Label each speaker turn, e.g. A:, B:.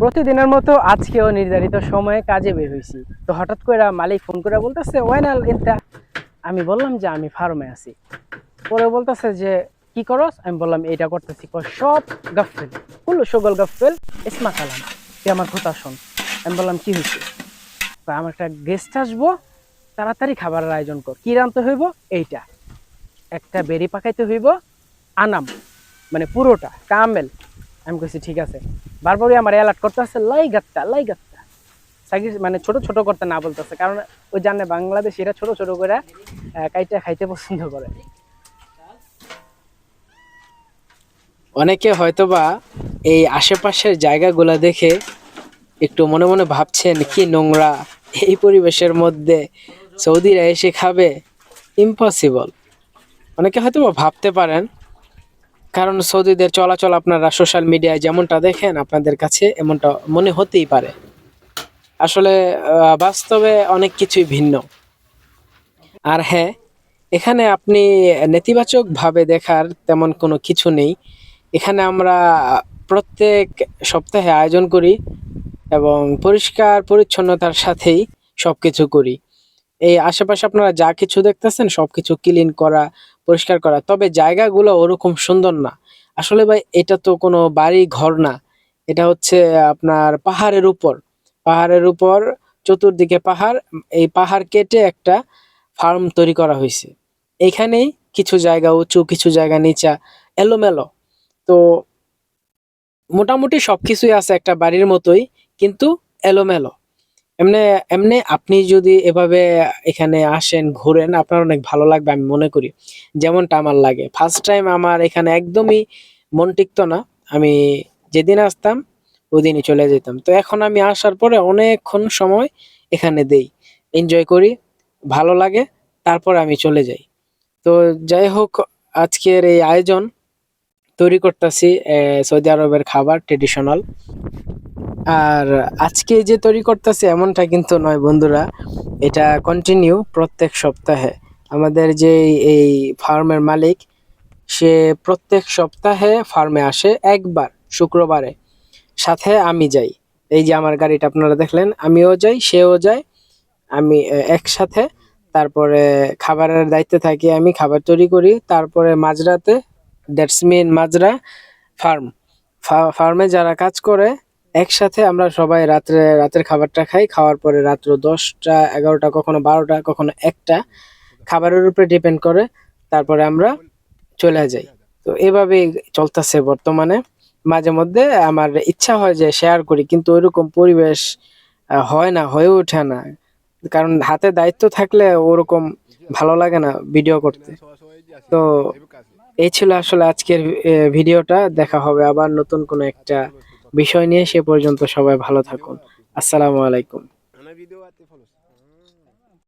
A: প্রতিদিনের মতো আজকেও নির্ধারিত সময়ে কাজে বের হয়েছি। তো হঠাৎ করে মালিক ফোন করে বলতেছে ওয়াইনাল এটা আমি বললাম যে, আমি ফার্মে আছি। পরে বলতেছে যে, কি করস? আমি বললাম এটা করতেছি সব গাফেল কুল্লু সগল গাফেল ইসমা কালাম, তুই আমার কথা শোন। আমি বললাম, কি হয়েছে আমার একটা গেস্ট আসব, তাড়াতাড়ি খাবারের আয়োজন কর, কি রানতে হইব? এইটা। একটা বেরি পাকাইতে হইব, আনাম মানে পুরোটা, কামেল। আমি কইছি, ঠিক আছে। বারবারই আমার অ্যালার্ট করতে করতেছে লাই গাত্তা লাই গাত্তা। সাকিব মানে ছোট ছোট করতে না বলতেছে, কারণ ওই জানে বাংলাদেশিরা ছোট ছোট করে কাইটা খাইতে পছন্দ করে। অনেকে হয়তোবা এই আশেপাশের জায়গাগুলো দেখে একটু মনে মনে ভাবছেন, কি নোংরা, এই পরিবেশের মধ্যে সৌদিরা এসে খাবে? ইম্পসিবল অনেকে হয়তোবা ভাবতে পারেন, কারণ সৌদিদের চলাচল আপনারা সোশ্যাল মিডিয়ায় যেমনটা দেখেন, আপনাদের কাছে এমনটা মনে হতেই পারে। আসলে বাস্তবে অনেক কিছুই ভিন্ন। আর হ্যাঁ এখানে আপনি নেতিবাচক ভাবে দেখার তেমন কোনো কিছু নেই। এখানে আমরা প্রত্যেক সপ্তাহে আয়োজন করি এবং পরিষ্কার পরিচ্ছন্নতার সাথেই সবকিছু করি। এই আশেপাশে আপনারা যা কিছু দেখতেছেন, সবকিছু ক্লিন করা, পরিষ্কার করা। তবে জায়গাগুলো ওরকম সুন্দর না। আসলে ভাই, এটা তো কোনো বাড়ি ঘর না। এটা হচ্ছে আপনার পাহাড়ের উপর। পাহাড়ের উপর, চতুর্দিকে পাহাড়। এই পাহাড় কেটে একটা ফার্ম তৈরি করা হয়েছে। এখানেই কিছু জায়গা উঁচু, কিছু জায়গা নিচা, এলোমেলো। তো মোটামুটি সবকিছুই আছে একটা বাড়ির মতোই, কিন্তু এলোমেলো। এমনি এমনি আপনি যদি এভাবে এখানে আসেন, ঘুরেন, আপনার অনেক ভালো লাগবে আমি মনে করি। যেমনটা আমার লাগে। ফার্স্ট টাইম আমার এখানে একদমই মন টিকতো না। আমি যেদিন আসতাম ওই দিনই চলে যেতাম। তো এখন আমি আসার পরে অনেকক্ষণ সময় এখানে দেই। এনজয় করি, ভালো লাগে, তারপর আমি চলে যাই। তো যাই হোক, আজকের এই আয়োজন তৈরি করতেছি সৌদি আরবের খাবার ট্রেডিশনাল আর আজকে যে তৈরি করতেছি এমনটা কিন্তু নয় বন্ধুরা, এটা কন্টিনিউ প্রত্যেক সপ্তাহে। আমাদের যে এই ফার্মের মালিক, সে প্রত্যেক সপ্তাহে ফার্মে আসে একবার, শুক্রবারে। সাথে আমি যাই। এই যে আমার গাড়িটা আপনারা দেখলেন, আমিও যাই, সেও যায়। আমি একসাথে। তারপরে খাবারের দায়িত্বে থাকি আমি, খাবার তৈরি করি। তারপরে মাঝরাতে দ্যাটস মিন মাজরা ফার্ম ফার্মে যারা কাজ করে একসাথে আমরা সবাই রাত্রে, রাতের খাবারটা খাই। খাওয়ার পরে রাত্র দশটা, এগারোটা, কখনো বারোটা, কখনো একটা। খাবারের উপরে ডিপেন্ড করে। তারপরে আমরা চলে যাই। তো এভাবে চলতেছে বর্তমানে। মাঝে মধ্যে আমার ইচ্ছা হয় যে শেয়ার করি, কিন্তু ওইরকম পরিবেশ হয় না, হয়ে ওঠে না। কারণ হাতে দায়িত্ব থাকলে ওরকম ভালো লাগে না ভিডিও করতে। তো এই ছিল আসলে আজকের ভিডিওটা। দেখা হবে আবার নতুন কোনো একটা বিষয় নিয়ে সে পর্যন্ত সবাই ভালো থাকুন। আসসালামু আলাইকুম।